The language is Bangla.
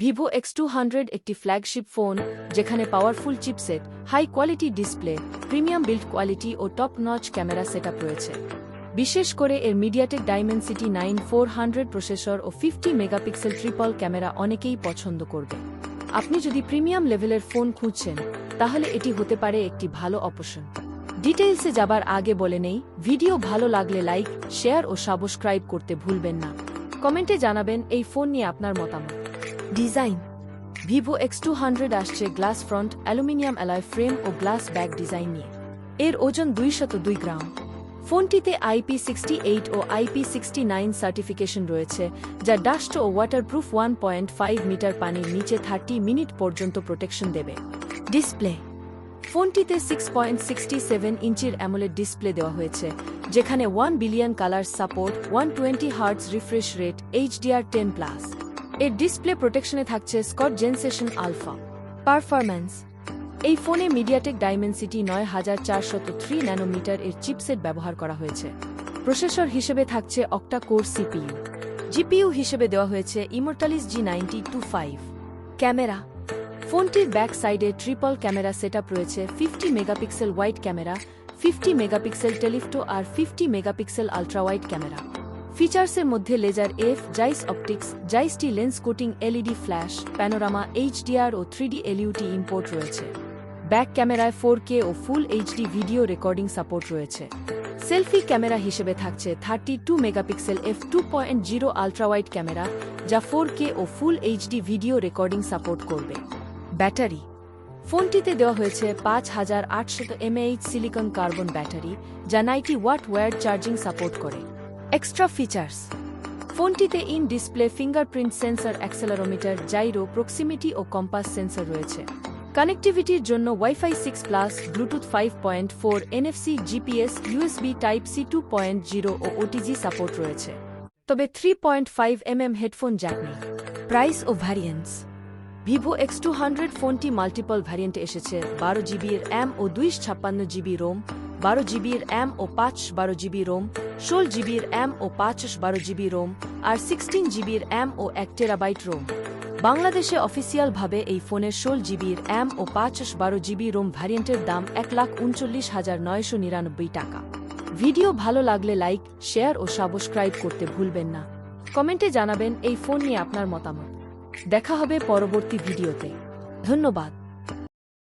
ভিভো এক্স টু হান্ড্রেড একটি ফ্ল্যাগশিপ ফোন যেখানে powerful chipset high quality display premium build quality ও টপ নচ ক্যামেরা সেটআপ রয়েছে। বিশেষ করে এর MediaTek Dimensity nine four hundred processor ও ফিফটি মেগাপিক্সেল ট্রিপল ক্যামেরা অনেকেই পছন্দ করবে। আপনি যদি প্রিমিয়াম লেভেলের ফোন খুঁজছেন, তাহলে এটি হতে পারে একটি ভালো অপশন ডিটেইলসে যাবার আগে বলে নেই, ভিডিও ভালো লাগলে লাইক শেয়ার ও সাবস্ক্রাইব করতে ভুলবেন না। কমেন্টে জানাবেন এই ফোন নিয়ে আপনার মতামত। Design Vivo X two hundred আসছে glass front aluminium alloy frame ও গ্লাস ব্যাক ডিজাইন নিয়ে। এর ওজন দুইশত দুই গ্রাম। ফোনটিতে আইপি সিক্সটি এইট ও আইপি সিক্সটি নাইন সার্টিফিকেশন রয়েছে, যা ডাস্ট ও waterproof one point five metre পানির নিচে থার্টি মিনিট পর্যন্ত প্রোটেকশন দেবে। ডিসপ্লে ফোনটিতে সিক্স পয়েন্ট সিক্সটি সেভেন ইঞ্চির অ্যামোলেড ডিসপ্লে দেওয়া হয়েছে, যেখানে one billion colour support one twenty hertz refresh rate HDR ten plus এর ডিসপ্লে প্রোটেকশনে থাকছে স্কট জেনসেশন আলফা পারফরম্যান্স এই ফোনে মিডিয়াটেক ডাইমেনসিটি নয় হাজার চারশত থ্রি ন্যানোমিটার এর চিপসেট ব্যবহার করা হয়েছে। প্রসেসর হিসেবে থাকছে অক্টা কোর সিপিইউ জিপিইউ হিসেবে দেওয়া হয়েছে Immortalis G ninety two five camera. ফোনটির ব্যাক সাইডে ট্রিপল ক্যামেরা সেটআপ রয়েছে fifty megapixel wide camera fifty megapixel telephoto আর ফিফটি মেগাপিক্সেল আলট্রাওয়াইড ক্যামেরা। ফিচার্সের মধ্যে laser F, Zeiss optics Zeiss T lens coating LED flash, panorama HDR ও থ্রিডি এলইউটি ইম্পোর্ট রয়েছে। ব্যাক ক্যামেরায় ফোর কে ও full HD video recording support রয়েছে। সেলফি ক্যামেরা হিসেবে থাকছে thirty two megapixel F two point zero ultrawide camera, যা ফোর কে ও full HD video recording support করবে। ব্যাটারি। ফোনটিতে দেওয়া হয়েছে পাঁচ হাজার আটশত এমএইচ সিলিকন কার্বন ব্যাটারি, যা ninety watt wire charging support করে। এক্সট্রা ফিচার্স ফোনটিতে in display fingerprint sensor accelerometer gyro proximity O compass sensor রয়েছে। কানেক্টিভিটির জন্য WiFi six plus Bluetooth five point four NFC GPS USB type C two point zero ও ওটিজি সাপোর্ট রয়েছে। তবে three point five MM headphone jack নেই। প্রাইস ও variance Vivo X two hundred ফোনটি মাল্টিপল ভ্যারিয়েন্টে এসেছে, বারো জিবির এম ও দুইশ ছাপ্পান্ন জিবি রোম বারো জিবির এম ও পাঁচ বারো জিবি রোম, ষোল জিবির এম ও পাঁচশো বারো জিবি রোম আর সিক্সটিন জিবির এম ও এক টেরাবাইট রোম। বাংলাদেশে অফিসিয়ালভাবে এই ফোনের ষোল জিবির এম ও পাঁচশো বারো জিবি রোম ভ্যারিয়েন্টের দাম এক লাখ উনচল্লিশ হাজার নয়শো নিরানব্বই টাকা। ভিডিও ভালো লাগলে লাইক, শেয়ার ও সাবস্ক্রাইব করতে ভুলবেন না। কমেন্টে জানাবেন এই ফোন নিয়ে আপনার মতামত। দেখা হবে পরবর্তী ভিডিওতে। ধন্যবাদ।